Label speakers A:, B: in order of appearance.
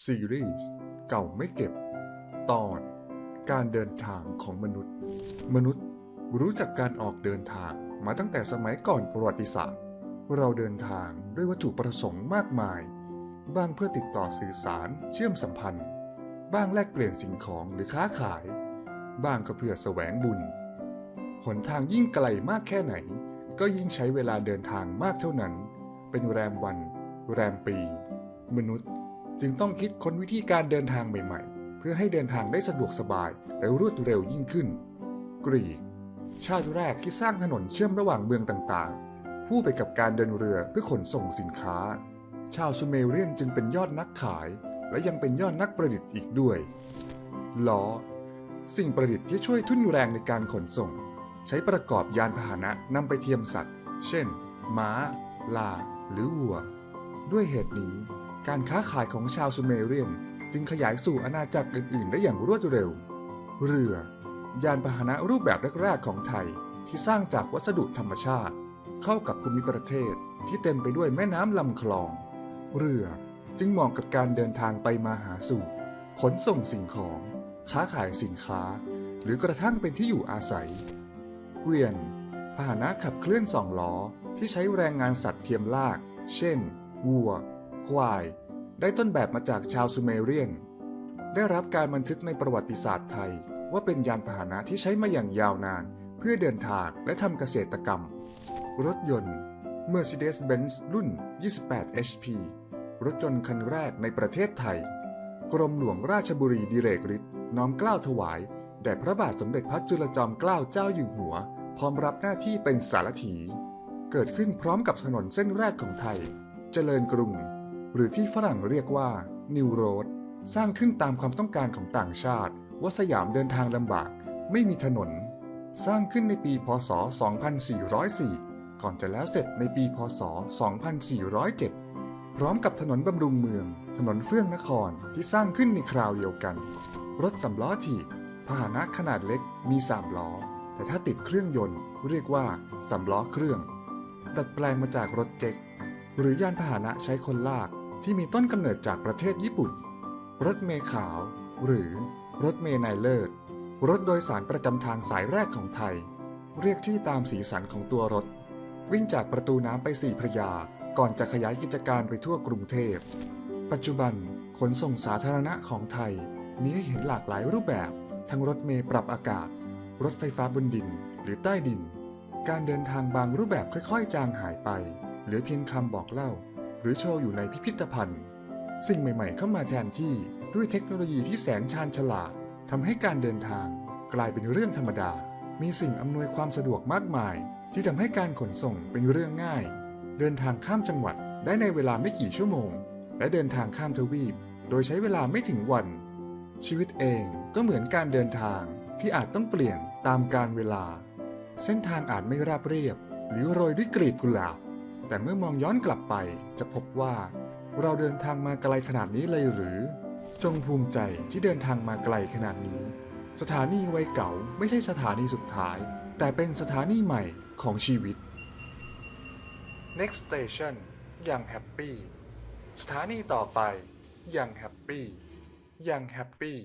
A: ซีรีส์เก่าไม่เก็บ ตอน การเดินทางของมนุษย์ มนุษย์รู้จักการออกเดินทางมาตั้งแต่สมัยก่อนประวัติศาสตร์ เราเดินทางด้วยวัตถุประสงค์มากมาย บ้างเพื่อติดต่อสื่อสารเชื่อมสัมพันธ์ บ้างแลกเปลี่ยนสิ่งของหรือค้าขาย บ้างก็เพื่อแสวงบุญ หนทางยิ่งไกลมากแค่ไหน ก็ยิ่งใช้เวลาเดินทางมากเท่านั้น เป็นแรมวัน แรมปี มนุษย์ จึงต้องคิดค้นวิธีการเดินทางใหม่ๆ เพื่อให้เดินทางได้สะดวกสบายและรวดเร็วยิ่งขึ้น กรีก ชาติแรกที่สร้างถนนเชื่อมระหว่างเมืองต่างๆผู้ไปกับการเดินเรือเพื่อขนส่งสินค้า ชาวซูเมเรียนจึงเป็นยอดนักขาย และยังเป็นยอดนักประดิษฐ์อีกด้วยล้อสิ่งประดิษฐ์ที่ช่วยทุ่นแรงในการขนส่ง ใช้ประกอบยานพาหนะนำไปเทียมสัตว์ เช่น ม้า ลา หรือวัว ด้วยเหตุนี้ การค้าขายของชาวซูเมเรียนจึงขยายสู่อาณาจักรอื่น ๆ ได้อย่างรวดเร็ว เรือ ยานพาหนะรูปแบบแรก ๆ ของไทยที่สร้างจากวัสดุธรรมชาติ เข้ากับภูมิประเทศที่เต็มไปด้วยแม่น้ำลำคลอง เรือจึงเหมาะกับการเดินทางไปมาหาสู่ ขนส่งสิ่งของ ค้าขายสินค้า หรือกระทั่งเป็นที่อยู่อาศัย เกวียน พาหนะขับเคลื่อนสองล้อที่ใช้แรงงานสัตว์เทียมลาก เช่นวัว ควาย ได้ต้นแบบมาจากชาวซูเมเรียน ได้รับการบันทึกในประวัติศาสตร์ไทย ว่าเป็นยานพาหนะที่ใช้มาอย่างยาวนาน เพื่อเดินทางและทำเกษตรกรรม รถยนต์ Mercedes-Benz รุ่น 28 HP รถยนต์คันแรกในประเทศไทย กรมหลวงราชบุรีดิเรกฤทธิ์น้อมเกล้าถวาย แด่พระบาทสมเด็จพระจุลจอมเกล้าเจ้าอยู่หัว พร้อมรับหน้าที่เป็นสารถี เกิดขึ้นพร้อมกับถนนเส้นแรกของไทย เจริญกรุง หรือที่ฝรั่งเรียกว่านิวโรดสร้างขึ้นตามความต้องการของต่างชาติว่าสยามเดินทางลำบากไม่มีถนน สร้างขึ้นในปีพศ 2404 ก่อนจะแล้วเสร็จในปีพศ 2407 พร้อมกับถนนบำรุงเมือง ถนนเฟื่องนครที่สร้างขึ้นในคราวเดียวกัน รถสำล้อถีบพาหนะขนาดเล็กมีสามล้อ แต่ถ้าติดเครื่องยนต์เรียกว่าสำล้อเครื่องดัดแปลงมาจากรถเจ็กหรือยานพาหนะใช้คนลาก ที่มีต้นกำเนิดจากประเทศญี่ปุ่น รถเมล์ขาว หรือรถเมล์ไนเลิศ รถโดยสารประจำทางสายแรกของไทย เรียกชื่อตามสีสันของตัวรถ วิ่งจากประตูน้ำไปสี่พระยา ก่อนจะขยายกิจการไปทั่วกรุงเทพ ปัจจุบันขนส่งสาธารณะของไทย มีให้เห็นหลากหลายรูปแบบ ทั้งรถเมล์ปรับอากาศ รถไฟฟ้าบนดิน หรือใต้ดิน การเดินทางบางรูปแบบค่อย ๆ จางหายไป เหลือเพียงคำบอกเล่า หรือโชว์อยู่ในพิพิธภัณฑ์ สิ่งใหม่ๆ เข้ามาแทนที่ด้วยเทคโนโลยีที่แสนชาญฉลาดทำให้การเดินทางกลายเป็นเรื่องธรรมดา มีสิ่งอำนวยความสะดวกมากมาย ที่ทำให้การขนส่งเป็นเรื่องง่าย เดินทางข้ามจังหวัดได้ในเวลาไม่กี่ชั่วโมง และเดินทางข้ามทวีป โดยใช้เวลาไม่ถึงวัน ชีวิตเองก็เหมือนการเดินทางที่อาจต้องเปลี่ยนตามการเวลา เส้นทางอาจไม่ราบเรียบ หรือโรยด้วยกลีบกุหลาบ แต่เมื่อมองย้อนกลับไปจะพบว่าเราเดินทางมาไกลขนาดนี้เลยหรือ จงภูมิใจที่เดินทางมาไกลขนาดนี้ สถานีไวเก่าไม่ใช่สถานีสุดท้าย แต่เป็นสถานีใหม่ของชีวิต Next station ยังแฮปปี้สถานีต่อไปยังแฮปปี้ยังแฮปปี้